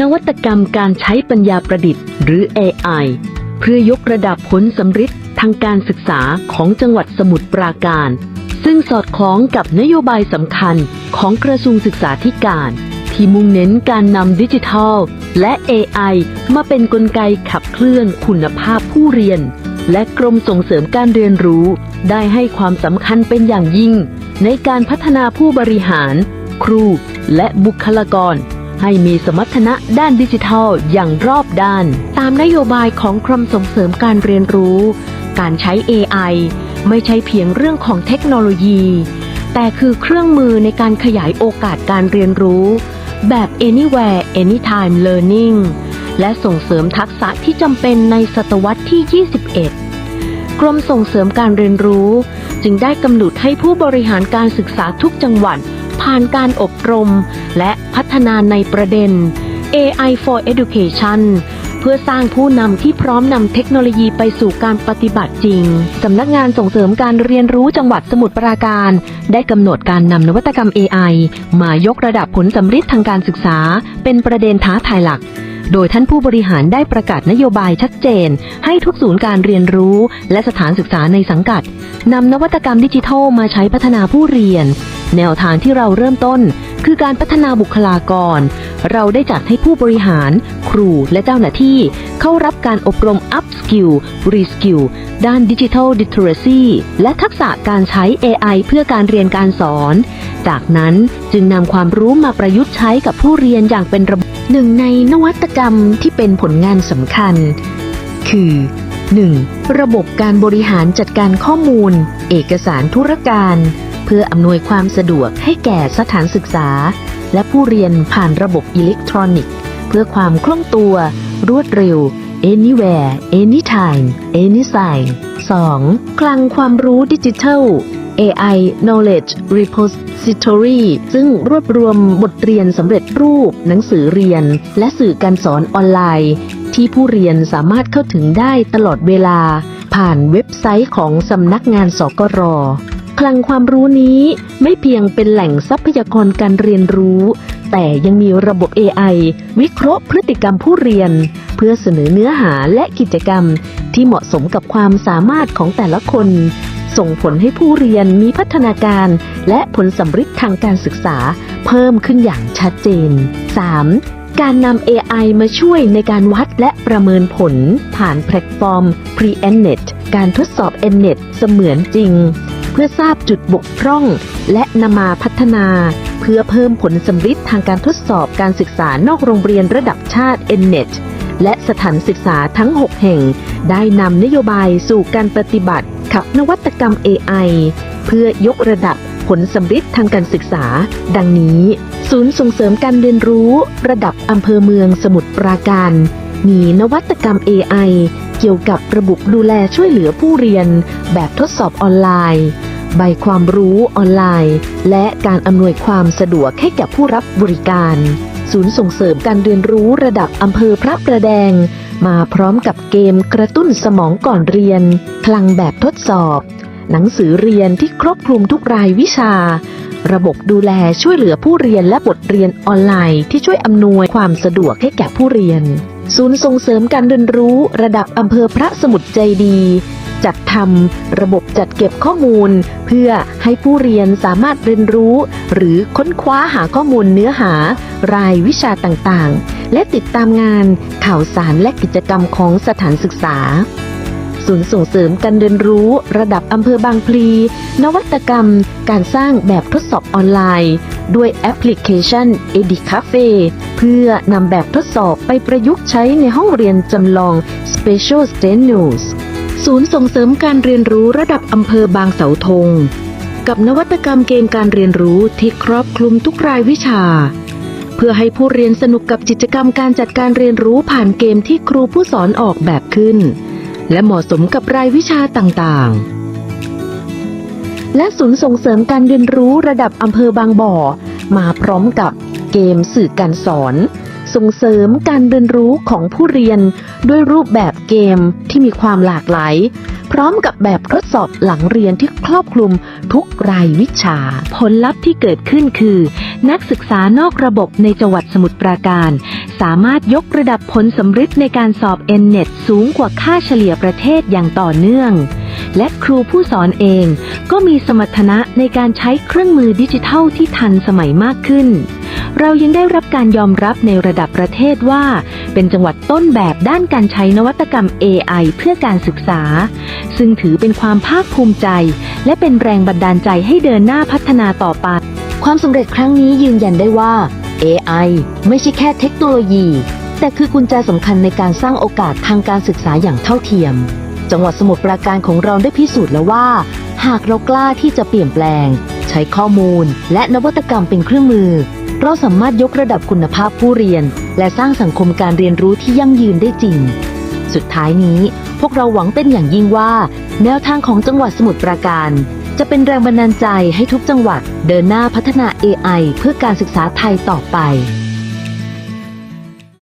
นวัตกรรมการใช้ปัญญาประดิษฐ์ หรือ AI เพื่อยกระดับผลสำฤทธิ์ทางการศึกษาของจังหวัดสมุทรปราการ ซึ่งสอดคล้องกับนโยบายสำคัญของกระทรวงศึกษาธิการ ที่มุ่งเน้นการนำดิจิทัล และ AI มาเป็นนกลไกขับเคลื่อนคุณภาพผู้เรียน และกรมส่งเสริมการเรียนรู้ ได้ให้ความสำคัญเป็นอย่างยิ่ง ในการพัฒนาผู้บริหาร ครู และบุคลากร ให้มีสมรรถนะด้านดิจิทัลอย่างรอบด้าน ตามนโยบายของกรมส่งเสริมการเรียนรู้ การใช้ AI ไม่ใช่เพียงเรื่องของเทคโนโลยี แต่คือเครื่องมือในการขยายโอกาสการเรียนรู้ แบบ anywhere anytime learning และส่งเสริมทักษะที่จำเป็นในศตวรรษที่ 21 กรมส่งเสริมการเรียนรู้ จึงได้กำหนดให้ผู้บริหารการศึกษาทุกจังหวัด ผ่านการอบรม และพัฒนาในประเด็น AI for Education เพื่อสร้างผู้นำที่พร้อมนำเทคโนโลยีไปสู่การปฏิบัติจริง สำนักงานส่งเสริมการเรียนรู้จังหวัดสมุทรปราการ ได้กำหนดการนำนวัตกรรม AI มายกระดับผลสำฤทธิ์ทางการศึกษา เป็นประเด็นท้าทายหลักโดยท่านผู้บริหารได้ประกาศนโยบายชัดเจน ให้ทุกศูนย์การเรียนรู้ และสถานศึกษาในสังกัดนำนวัตกรรมดิจิทัลมาใช้พัฒนาผู้เรียน แนวทางที่เราเริ่มต้น คือการพัฒนาบุคลากร เราได้จัดให้ผู้บริหาร ครูและเจ้าหน้าที่ เข้ารับการอบรม Up Skill Re Skill ด้าน Digital Literacy และทักษะการใช้ AI เพื่อการเรียนการสอน จากนั้นจึงนำความรู้มาประยุกต์ใช้กับผู้เรียนอย่างเป็นระบบหนึ่งในนวัตกรรมที่เป็นผลงานสำคัญ คือ 1. ระบบการบริหารจัดการข้อมูล เอกสารธุรการ เพื่ออำนวยความสะดวกให้แก่สถานศึกษา และผู้เรียนผ่านระบบอิเล็กทรอนิกส์ เพื่อความคล่องตัว รวดเร็ว anywhere anytime anytime 2. คลังความรู้ดิจิทัล AI Knowledge Repository ซึ่งรวบรวมบทเรียนสำเร็จรูป หนังสือเรียน และสื่อการสอนออนไลน์ ที่ผู้เรียนสามารถเข้าถึงได้ตลอดเวลา ผ่านเว็บไซต์ของสำนักงานสกร คลังความรู้นี้ไม่เพียงเป็นแหล่งทรัพยากรการเรียนรู้ แต่ยังมีระบบ AI วิเคราะห์พฤติกรรมผู้เรียน เพื่อเสนอเนื้อหาและกิจกรรม ที่เหมาะสมกับความสามารถของแต่ละคน ส่งผลให้ผู้เรียนมีพัฒนาการ และผลสำฤทธิ์ทางการศึกษา เพิ่มขึ้นอย่างชัดเจน 3. การนำ AI มาช่วยในการวัดและประเมินผล ผ่านแพลตฟอร์ม Pre-NNET การทดสอบ NNET เสมือนจริง เพื่อทราบจุดบกพร่อง และนำมาพัฒนา เพื่อเพิ่มผลสำฤทธิ์ทางการทดสอบการศึกษานอกโรงเรียนระดับชาติ NNET และสถานศึกษาทั้ง 6 แห่ง ได้นำนโยบายสู่การปฏิบัติขับนวัตกรรม AI เพื่อยกระดับผลสำฤทธิ์ทางการศึกษา ดังนี้ ศูนย์ส่งเสริมการเรียนรู้ ระดับอำเภอเมืองสมุทรปราการ มีนวัตกรรม AI เกี่ยวกับระบบดูแลช่วยเหลือผู้เรียน แบบทดสอบออนไลน์ ใบความรู้ออนไลน์ และการอำนวยความสะดวกให้กับผู้รับบริการ ศูนย์ส่งเสริมการเรียนรู้ระดับอำเภอพระประแดง มาพร้อมกับเกมกระตุ้นสมองก่อนเรียน พลังแบบทดสอบ หนังสือเรียนที่ครอบคลุมทุกรายวิชาระบบดูแลช่วยเหลือผู้เรียนและบทเรียนออนไลน์ที่ช่วยอำนวยความสะดวกให้แก่ผู้เรียน ศูนย์ส่งเสริมการเรียนรู้ระดับอำเภอพระสมุทรใจดี จัดทำระบบจัดเก็บข้อมูล เพื่อให้ผู้เรียนสามารถเรียนรู้ หรือค้นคว้าหาข้อมูลเนื้อหา รายวิชาต่างๆ และติดตามงานข่าวสารและกิจกรรมของสถานศึกษา ศูนย์ส่งเสริมการเรียนรู้ระดับอำเภอบางพลี นวัตกรรม การสร้างแบบทดสอบออนไลน์ ด้วยแอปพลิเคชัน EduCafe เพื่อนำแบบทดสอบไปประยุกต์ใช้ในห้องเรียนจำลอง Special Stenos ศูนย์ส่งเสริมการเรียนรู้ระดับอำเภอบางเสาธง กับนวัตกรรมเกมการเรียนรู้ที่ครอบคลุมทุกรายวิชาเพื่อให้ผู้เรียนสนุกกับกิจกรรมการจัดการเรียนรู้ผ่านเกมที่ครูผู้สอนออกแบบขึ้น และเหมาะสมกับรายวิชาต่างๆ และศูนย์ส่งเสริมการเรียนรู้ระดับอำเภอบางบ่อ มาพร้อมกับเกมสื่อการสอน ส่งเสริมการเรียนรู้ของผู้เรียนด้วยรูปแบบเกมที่มีความหลากหลาย พร้อมกับแบบทดสอบหลังเรียนที่ครอบคลุมทุกรายวิชา ผลลัพธ์ที่เกิดขึ้นคือ นักศึกษานอกระบบในจังหวัดสมุทรปราการ สามารถยกระดับผลสำฤทธิ์ในการสอบ N-NET สูงกว่าค่าเฉลี่ยประเทศอย่างต่อเนื่อง และครูผู้สอนเองก็มีสมรรถนะในการใช้เครื่องมือดิจิทัลที่ทันสมัยมากขึ้นเรายังได้รับการยอมรับในระดับประเทศว่า เป็นจังหวัดต้นแบบด้านการใช้นวัตกรรม AI เพื่อการศึกษา ซึ่งถือเป็นความภาคภูมิใจ และเป็นแรงบันดาลใจให้เดินหน้าพัฒนาต่อไป ความสำเร็จครั้งนี้ยืนยันได้ว่า AI ไม่ใช่แค่เทคโนโลยี แต่คือกุญแจสำคัญในการสร้างโอกาสทางการศึกษาอย่างเท่าเทียม จังหวัดสมุทรปราการของเราได้พิสูจน์แล้วว่า หากเรากล้าที่จะเปลี่ยนแปลง ใช้ข้อมูล และนวัตกรรมเป็นเครื่องมือ เราสามารถยกระดับคุณภาพผู้เรียน และสร้างสังคมการเรียนรู้ที่ยั่งยืนได้จริง สุดท้ายนี้พวกเราหวังเป็นอย่างยิ่งว่า แนวทางของจังหวัดสมุทรปราการ จะเป็นแรงบันดาลใจให้ทุกจังหวัด เดินหน้าพัฒนา AI เพื่อการศึกษาไทยต่อไป